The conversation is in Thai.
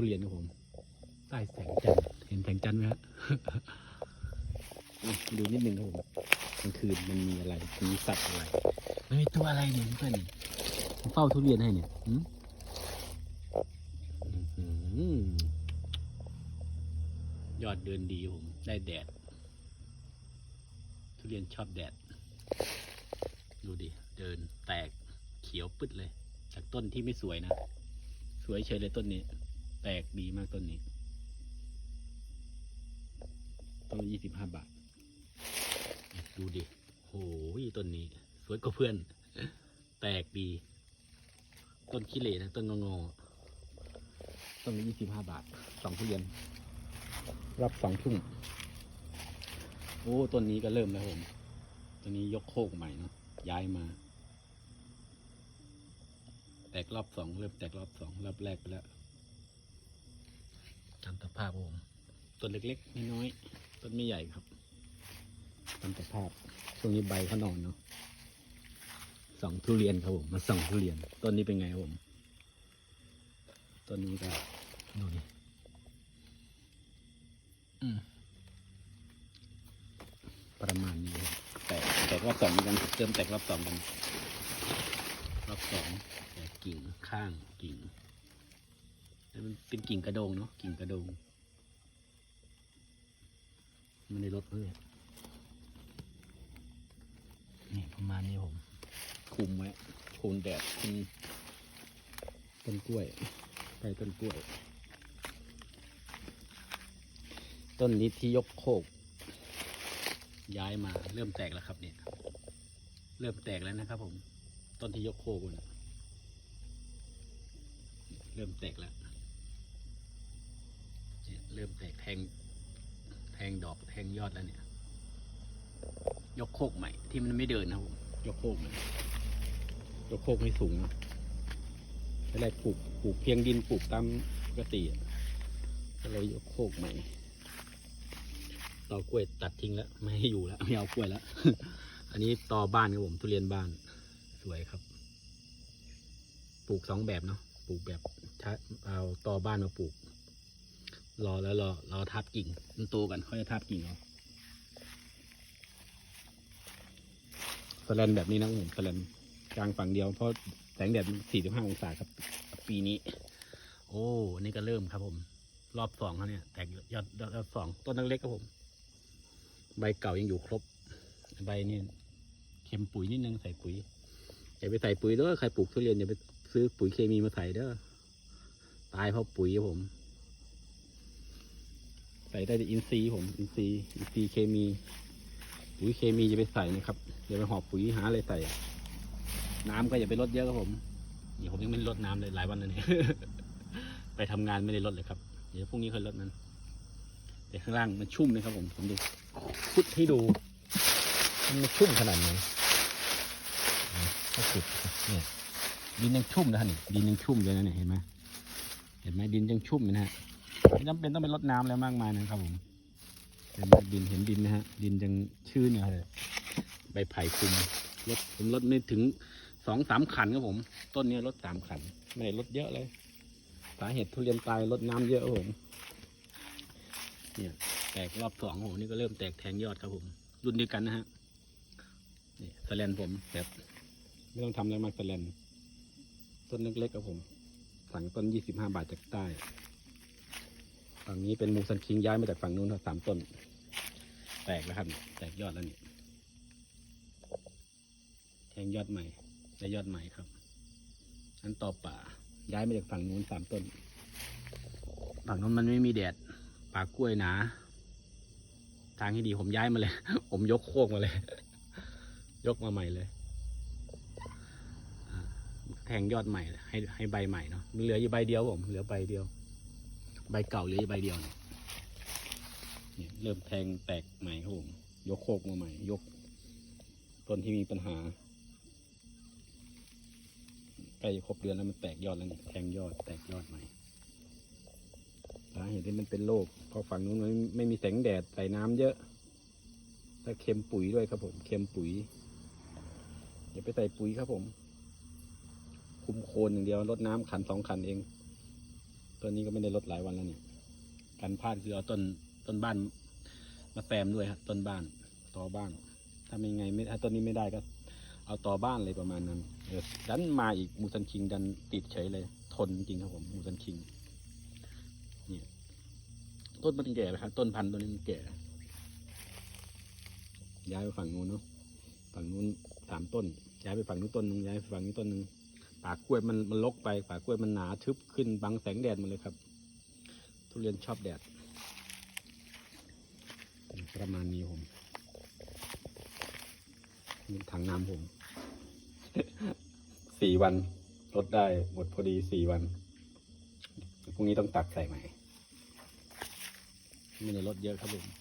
ทุเรียนครับผม ใต้แสงจันทร์เห็นแสงจันทร์ไหมฮะอะดูนิดนึงครับผมกลางคืนมันมีอะไรมีสัตว์อะไรมันมีตัวอะไรเนี่ยเพื่อนนี่มันเฝ้าทุเรียนให้เนี่ยหืมอื้อหือยอดเดินดีผม ได้แดด ทุเรียนชอบแดด ดูดิ เดินแตกเขียวปึ๊ดเลย จากต้นที่ไม่สวยนะ สวยเฉยเลยต้นนี้ แตกดีมากต้นนี้ ต้นละยี่สิบห้าบาท ดูดิโหยต้นนี้ สวยกว่าเพื่อน แตกดี ต้นขี้เหร่นะ ต้นงอๆต้นละยี่สิบห้าบาท สองทุเรียน รับสองทุ่งโอ้ต้นนี้ก็เริ่มแล้วผมต้นนี้ยกโคกใหม่เนาะ ย้ายมาแตกรอบสองเริ่มแตกรอบสองรอบแรกไปแล้ว ตามสภาพครับผมต้นเล็กๆน้อยๆต้นไม่ใหญ่ครับตามสภาพช่วงนี้ใบเขานอนเนาะสองทุเรียนครับผมมาส่องทุเรียนต้นนี้เป็นไงครับผมต้นนี้ก็ดูดิอืมประมาณนี้ครับแตกแตกรอบสองเหมือนกันเติมแตกรอบสองกันรอบสองแต่กิ่งข้างกิ่งแล้ว มันเป็นกิ่งกระโดงเนาะกิ่งกระโดง มันในรถเพื่อนี่ประมาณนี้ผมคุมไว้คุมแดดคุมต้นกล้วยใกล้ต้นกล้วย ต้นนี้ที่ยกโคก ย้ายมาเริ่มแตกแล้วครับเนี่ยเริ่มแตกแล้วนะครับผม ต้นที่ยกโคกนะเริ่มแตกแล้วเนี่ยเริ่มแตกแทง แทงดอกแทงยอดแล้วเนี่ย ยกโคกใหม่ ที่มันไม่เดินนะผมยกโคกใหม่ยกโคกให้สูงนะตอนแรปลูกปลูกเพียงดินปลูกตามปกติอะก็เลยยกโคกใหม่ต่อกล้วยตัดทิ้งแล้ว ไม่ให้อยู่แล้วไม่เอากล้วยแล้ว อันนี้ต่อบ้านครับผมทุเรียนบ้าน สวยครับ ปลูกสองแบบเนาะปลูกแบบเอาต่อบ้านมาปลูก รอแล้วรอรอทับกิ่งมันโตกันค่อยจะทับกิ่งเอาสแลนแบบนี้นะผมสแลนกลางฝั่งเดียวเพราะแสงแดดสี่สิบห้าองศาครับ ปีนี้ โอ้อันนี่ก็เริ่มครับผม รอบสองเขาเนี่ย แตกยอดยอดสองต้นเล็กครับผม ใบเก่ายังอยู่ครบ ใบนี่เค็มปุ๋ยนิดนึงใส่ปุ๋ยอย่าไปใส่ปุ๋ยเด้อใครปลูกทุเรียนอย่าไปซื้อปุ๋ยเคมีมาใส่เด้อตายเพราะปุ๋ยครับผม ใส่ได้แต่อินทรีผมอินทรีอินทรีเคมีปุ๋ยเคมีอย่าไปใส่นะครับอย่าไปหอบปุ๋ยหาอะไรใส่ น้ำก็อย่าไปลดเยอะครับผมเดี๋ยวผมยังไม่ลดน้ำเลยหลายวันเลยเนี่ยไปทำงานไม่ได้ลดเลยครับ เดี๋ยวพรุ่งนี้ค่อยลดมันแต่ข้างล่างมันชุ่มนะครับผมผมดูพุดให้ดู มันชุ่มขนาดไหนก็สุดเนี่ยดินยังชุ่มนะฮะนี่ดินยังชุ่มเลยนะเนี่ยเห็นไหมเห็นไหมดินยังชุ่มนะฮะ ไม่จำเป็นต้องไปรดน้ำแล้วมากมายนะครับผมเห็นดินเห็นดินนะฮะ ดินยังชื้นอยู่เลยใบไผ่คุมรถผมรถไม่ถึงสองสามขันครับผม ต้นนี้รถสามขัน ไม่ได้รถเยอะเลย สาเหตุทุเรียนตายรดน้ำเยอะครับผม เนี่ยแตกรอบสองโหนี่ก็เริ่มแตกแทงยอดครับผม รุ่นเดียวกันนะฮะนี่สแลนผมแบบไม่ต้องทำอะไรมากสแลนต้นเล็กๆครับผม สั่งต้นยี่สิบห้าบาทจากใต้ ฝั่งนี้เป็นมูซันคิงย้ายมาจากฝั่งนู้นครับสามต้น แตกแล้วครับ แตกยอดแล้วนี่แทงยอดใหม่ได้ยอดใหม่ครับอันต่อป่า ย้ายมาจากฝั่งนู้นสามต้น ฝั่งนู้นมันไม่มีแดดป่ากล้วยหนา ทางที่ดีผมย้ายมาเลย ผมยกโคกมาเลย ยกมาใหม่เลยแทงยอดใหม่ ให้ให้ใบใหม่เนาะเหลืออยู่ใบเดียวผมเหลือใบเดียว ใบเก่าเหลือใบเดียวเนี่ยเริ่มแทงแตกใหม่ครับผมยกโคกมาใหม่ ยก ต้นที่มีปัญหาใกล้ครบเดือนแล้วมันแตกยอดแล้วเนี่ยแทงยอดแตกยอดใหม่สาเหตุที่มันเป็นโรคเพราะฝั่งนู้นมันไม่มีแสงแดดใส่น้ำเยอะและเค็มปุ๋ยด้วยครับผมเค็มปุ๋ยอย่าไปใส่ปุ๋ยครับผม คุมโคนอย่างเดียวรดน้ำขันสองขันเอง ต้นนี้ก็ไม่ได้ลดหลายวันแล้วนี่การพลาดคือเอาต้นต้นบ้าน มาแซมด้วยครับต้นบ้านต่อบ้านถ้าไม่ไงไม่ถ้าต้นนี้ไม่ได้ก็ เอาต่อบ้านเลยประมาณนั้นเออดันมาอีกมูซันคิงดันติดเฉยเลย ทนจริงครับผมมูซันคิงเนี่ยต้นมันแก่นะครับต้นพันธุ์ตัวนี้มันแก่ ย้ายไปฝั่งนู้นเนาะฝั่งนู้นสามต้น ย้ายไปฝั่งนู้นต้นหนึงย้ายไปฝั่งนี้ต้นหนึง ป่ากล้วยมันมันลกไปป่ากล้วยมันหนาทึบขึ้นบังแสงแดดมดเลยครับ ทุเรียนชอบแดด ประมาณนี้ผมนี่ถังน้ำผมสี่วันลดได้หมดพอดีสี่วันพรุ่งนี้ต้องตักใส่ใหม่ไม่ได้ลดเยอะครับผม